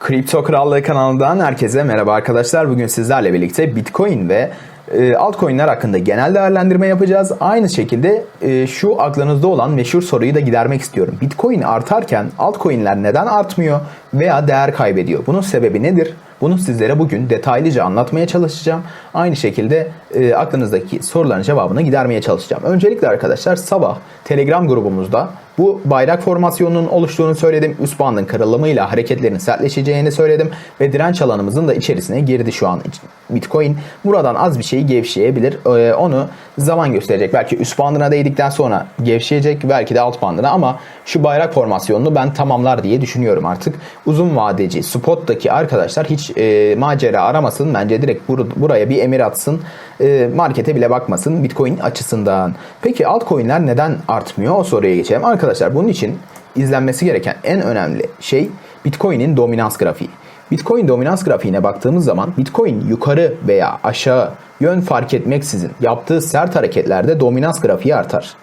Kripto Krallığı kanalından herkese merhaba arkadaşlar. Bugün sizlerle birlikte Bitcoin ve e, altcoin'ler hakkında genel değerlendirme yapacağız. Aynı şekilde e, şu aklınızda olan meşhur soruyu da gidermek istiyorum. Bitcoin artarken altcoin'ler neden artmıyor veya değer kaybediyor? Bunun sebebi nedir? Bunu sizlere bugün detaylıca anlatmaya çalışacağım. Aynı şekilde e, aklınızdaki soruların cevabını gidermeye çalışacağım. Öncelikle arkadaşlar sabah Telegram grubumuzda bu bayrak formasyonunun oluştuğunu söyledim. Üst bandın kırılımıyla hareketlerin sertleşeceğini söyledim. Ve direnç alanımızın da içerisine girdi şu an Bitcoin. Buradan az bir şeyi gevşeyebilir. Ee, onu zaman gösterecek. Belki üst bandına değdikten sonra gevşeyecek. Belki de alt bandına ama şu bayrak formasyonunu ben tamamlar diye düşünüyorum artık. Uzun vadeci spottaki arkadaşlar hiç e, macera aramasın. Bence direkt bur- buraya bir emir atsın. E, markete bile bakmasın Bitcoin açısından. Peki altcoin'ler neden artmıyor? O soruya geçelim. Arkadaşlar bunun için izlenmesi gereken en önemli şey Bitcoin'in dominans grafiği. Bitcoin dominans grafiğine baktığımız zaman Bitcoin yukarı veya aşağı yön fark etmeksizin yaptığı sert hareketlerde dominans grafiği artar.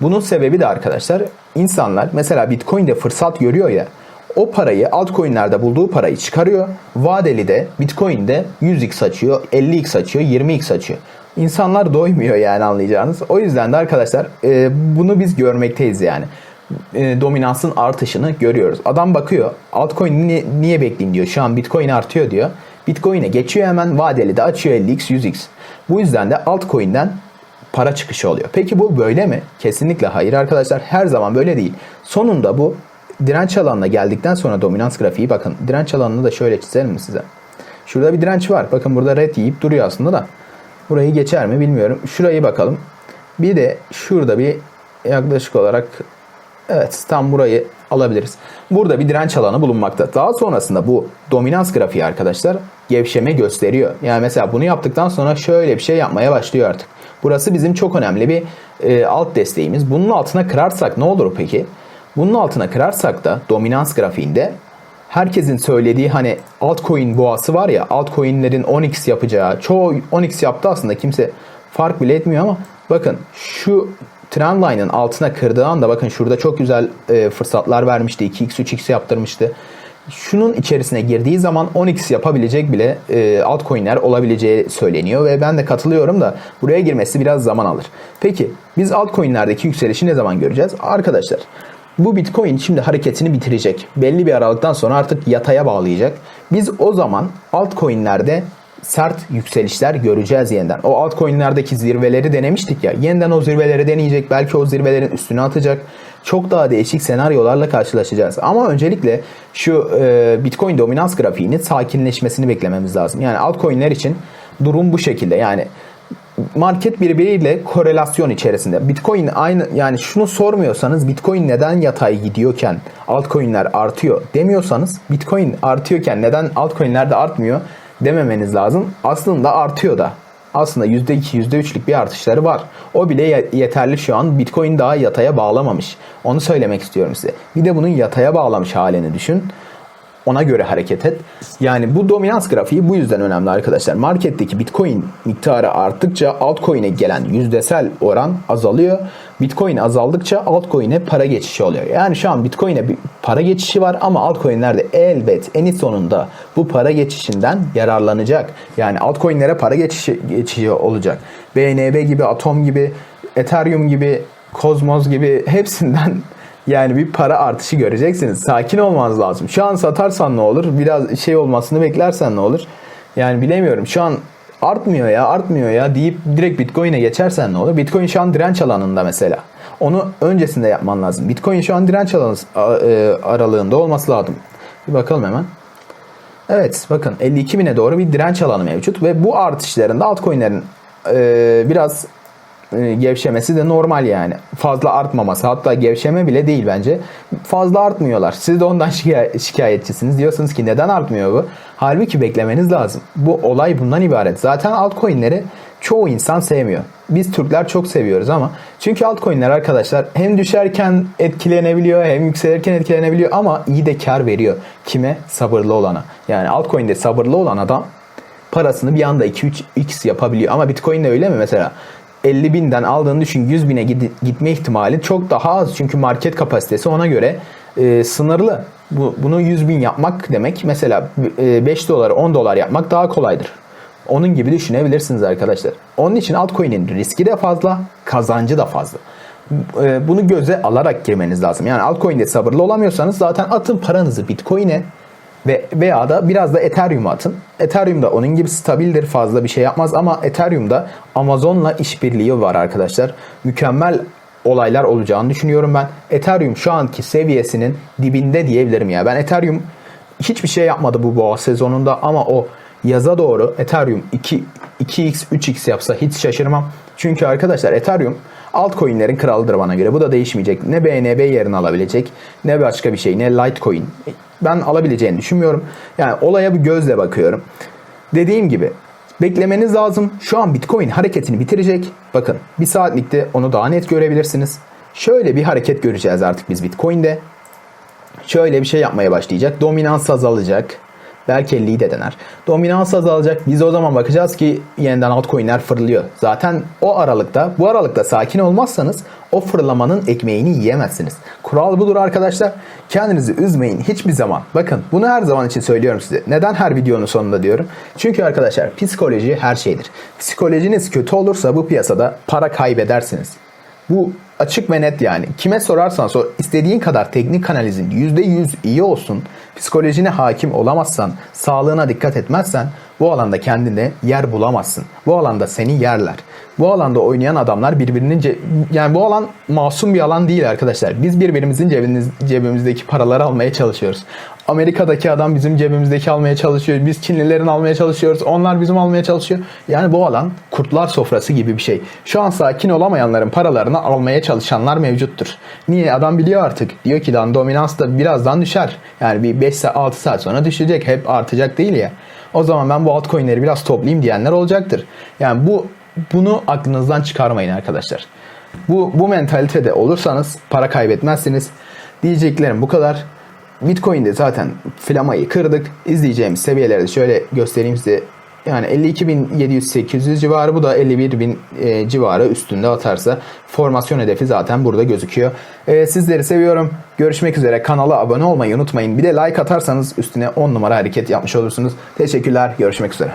Bunun sebebi de arkadaşlar insanlar mesela Bitcoin'de fırsat görüyor ya o parayı altcoin'lerde bulduğu parayı çıkarıyor. Vadeli de Bitcoin'de 100x açıyor, 50x açıyor, 20x açıyor. İnsanlar doymuyor yani anlayacağınız. O yüzden de arkadaşlar e, bunu biz görmekteyiz yani. E, dominansın artışını görüyoruz. Adam bakıyor altcoin niye, niye bekleyeyim diyor. Şu an Bitcoin artıyor diyor. Bitcoin'e geçiyor hemen vadeli de açıyor 50x 100x. Bu yüzden de altcoin'den para çıkışı oluyor. Peki bu böyle mi? Kesinlikle hayır arkadaşlar. Her zaman böyle değil. Sonunda bu direnç alanına geldikten sonra dominans grafiği bakın. Direnç alanını da şöyle çizelim size? Şurada bir direnç var. Bakın burada red yiyip duruyor aslında da. Burayı geçer mi bilmiyorum. Şurayı bakalım. Bir de şurada bir yaklaşık olarak evet tam burayı alabiliriz. Burada bir direnç alanı bulunmakta. Daha sonrasında bu dominans grafiği arkadaşlar gevşeme gösteriyor. Yani mesela bunu yaptıktan sonra şöyle bir şey yapmaya başlıyor artık. Burası bizim çok önemli bir e, alt desteğimiz. Bunun altına kırarsak ne olur peki? Bunun altına kırarsak da dominans grafiğinde herkesin söylediği hani altcoin boğası var ya altcoin'lerin 10x yapacağı çoğu 10x yaptı aslında kimse fark bile etmiyor ama bakın şu trendline'ın altına kırdığı anda bakın şurada çok güzel e, fırsatlar vermişti 2x 3x yaptırmıştı şunun içerisine girdiği zaman 10x yapabilecek bile e, altcoin'ler olabileceği söyleniyor ve ben de katılıyorum da buraya girmesi biraz zaman alır. Peki biz altcoin'lerdeki yükselişi ne zaman göreceğiz? Arkadaşlar bu Bitcoin şimdi hareketini bitirecek. Belli bir aralıktan sonra artık yataya bağlayacak. Biz o zaman altcoin'lerde sert yükselişler göreceğiz yeniden. O altcoin'lerdeki zirveleri denemiştik ya. Yeniden o zirveleri deneyecek. Belki o zirvelerin üstüne atacak. Çok daha değişik senaryolarla karşılaşacağız. Ama öncelikle şu e, Bitcoin dominans grafiğinin sakinleşmesini beklememiz lazım. Yani altcoin'ler için durum bu şekilde. Yani market birbiriyle korelasyon içerisinde. Bitcoin aynı yani şunu sormuyorsanız Bitcoin neden yatay gidiyorken altcoin'ler artıyor demiyorsanız Bitcoin artıyorken neden altcoin'ler de artmıyor dememeniz lazım. Aslında artıyor da. Aslında %2, %3'lük bir artışları var. O bile yeterli şu an. Bitcoin daha yataya bağlamamış. Onu söylemek istiyorum size. Bir de bunun yataya bağlamış halini düşün ona göre hareket et. Yani bu dominans grafiği bu yüzden önemli arkadaşlar. Marketteki Bitcoin miktarı arttıkça altcoin'e gelen yüzdesel oran azalıyor. Bitcoin azaldıkça altcoin'e para geçişi oluyor. Yani şu an Bitcoin'e bir para geçişi var ama altcoin'lerde elbet en sonunda bu para geçişinden yararlanacak. Yani altcoin'lere para geçişi, geçişi olacak. BNB gibi, Atom gibi, Ethereum gibi, Cosmos gibi hepsinden yani bir para artışı göreceksiniz. Sakin olmanız lazım. Şu an satarsan ne olur? Biraz şey olmasını beklersen ne olur? Yani bilemiyorum. Şu an artmıyor ya artmıyor ya deyip direkt Bitcoin'e geçersen ne olur? Bitcoin şu an direnç alanında mesela. Onu öncesinde yapman lazım. Bitcoin şu an direnç alanı e, aralığında olması lazım. Bir bakalım hemen. Evet bakın 52 bine doğru bir direnç alanı mevcut ve bu artışlarında altcoin'lerin e, biraz gevşemesi de normal yani. Fazla artmaması hatta gevşeme bile değil bence. Fazla artmıyorlar. Siz de ondan şikay- şikayetçisiniz. Diyorsunuz ki neden artmıyor bu? Halbuki beklemeniz lazım. Bu olay bundan ibaret. Zaten altcoin'leri çoğu insan sevmiyor. Biz Türkler çok seviyoruz ama çünkü altcoin'ler arkadaşlar hem düşerken etkilenebiliyor hem yükselirken etkilenebiliyor ama iyi de kar veriyor. Kime? Sabırlı olana. Yani altcoin'de sabırlı olan adam parasını bir anda 2-3x yapabiliyor. Ama Bitcoin'de öyle mi mesela? 50 binden aldığını düşün 100 bine gitme ihtimali çok daha az. Çünkü market kapasitesi ona göre e, sınırlı. Bu, bunu 100 bin yapmak demek mesela e, 5 doları 10 dolar yapmak daha kolaydır. Onun gibi düşünebilirsiniz arkadaşlar. Onun için altcoin'in riski de fazla, kazancı da fazla. E, Bunu göze alarak girmeniz lazım. Yani altcoin'de sabırlı olamıyorsanız zaten atın paranızı Bitcoin'e ve veya da biraz da Ethereum'a atın. Ethereum da onun gibi stabildir, fazla bir şey yapmaz ama Ethereum'da Amazon'la işbirliği var arkadaşlar. Mükemmel olaylar olacağını düşünüyorum ben. Ethereum şu anki seviyesinin dibinde diyebilirim ya. Ben Ethereum hiçbir şey yapmadı bu boğa sezonunda ama o yaza doğru Ethereum 2 2x 3x yapsa hiç şaşırmam. Çünkü arkadaşlar Ethereum altcoin'lerin kralıdır bana göre. Bu da değişmeyecek. Ne BNB yerini alabilecek ne başka bir şey ne Litecoin. Ben alabileceğini düşünmüyorum. Yani olaya bir gözle bakıyorum. Dediğim gibi beklemeniz lazım. Şu an Bitcoin hareketini bitirecek. Bakın bir saatlikte onu daha net görebilirsiniz. Şöyle bir hareket göreceğiz artık biz Bitcoin'de. Şöyle bir şey yapmaya başlayacak. Dominans azalacak. Belki 50'yi de dener. Dominans azalacak. Biz o zaman bakacağız ki yeniden altcoin'ler fırlıyor. Zaten o aralıkta, bu aralıkta sakin olmazsanız o fırlamanın ekmeğini yiyemezsiniz. Kural budur arkadaşlar. Kendinizi üzmeyin hiçbir zaman. Bakın bunu her zaman için söylüyorum size. Neden her videonun sonunda diyorum? Çünkü arkadaşlar psikoloji her şeydir. Psikolojiniz kötü olursa bu piyasada para kaybedersiniz. Bu açık ve net yani. Kime sorarsan sor istediğin kadar teknik analizin %100 iyi olsun. Psikolojine hakim olamazsan, sağlığına dikkat etmezsen bu alanda kendine yer bulamazsın. Bu alanda seni yerler. Bu alanda oynayan adamlar birbirinin ce- yani bu alan masum bir alan değil arkadaşlar. Biz birbirimizin cebimiz, cebimizdeki paraları almaya çalışıyoruz. Amerika'daki adam bizim cebimizdeki almaya çalışıyor. Biz Çinlilerin almaya çalışıyoruz. Onlar bizim almaya çalışıyor. Yani bu alan kurtlar sofrası gibi bir şey. Şu an sakin olamayanların paralarını almaya çalışanlar mevcuttur. Niye? Adam biliyor artık. Diyor ki lan dominans da birazdan düşer. Yani bir 5 saat 6 saat sonra düşecek. Hep artacak değil ya. O zaman ben bu altcoin'leri biraz toplayayım diyenler olacaktır. Yani bu bunu aklınızdan çıkarmayın arkadaşlar. Bu bu mentalitede olursanız para kaybetmezsiniz. Diyeceklerim bu kadar. Bitcoin'de zaten flamayı kırdık. İzleyeceğimiz seviyeleri şöyle göstereyim size. Yani 52.700-800 civarı bu da 51.000 e, civarı üstünde atarsa formasyon hedefi zaten burada gözüküyor. E, sizleri seviyorum. Görüşmek üzere. Kanala abone olmayı unutmayın. Bir de like atarsanız üstüne 10 numara hareket yapmış olursunuz. Teşekkürler. Görüşmek üzere.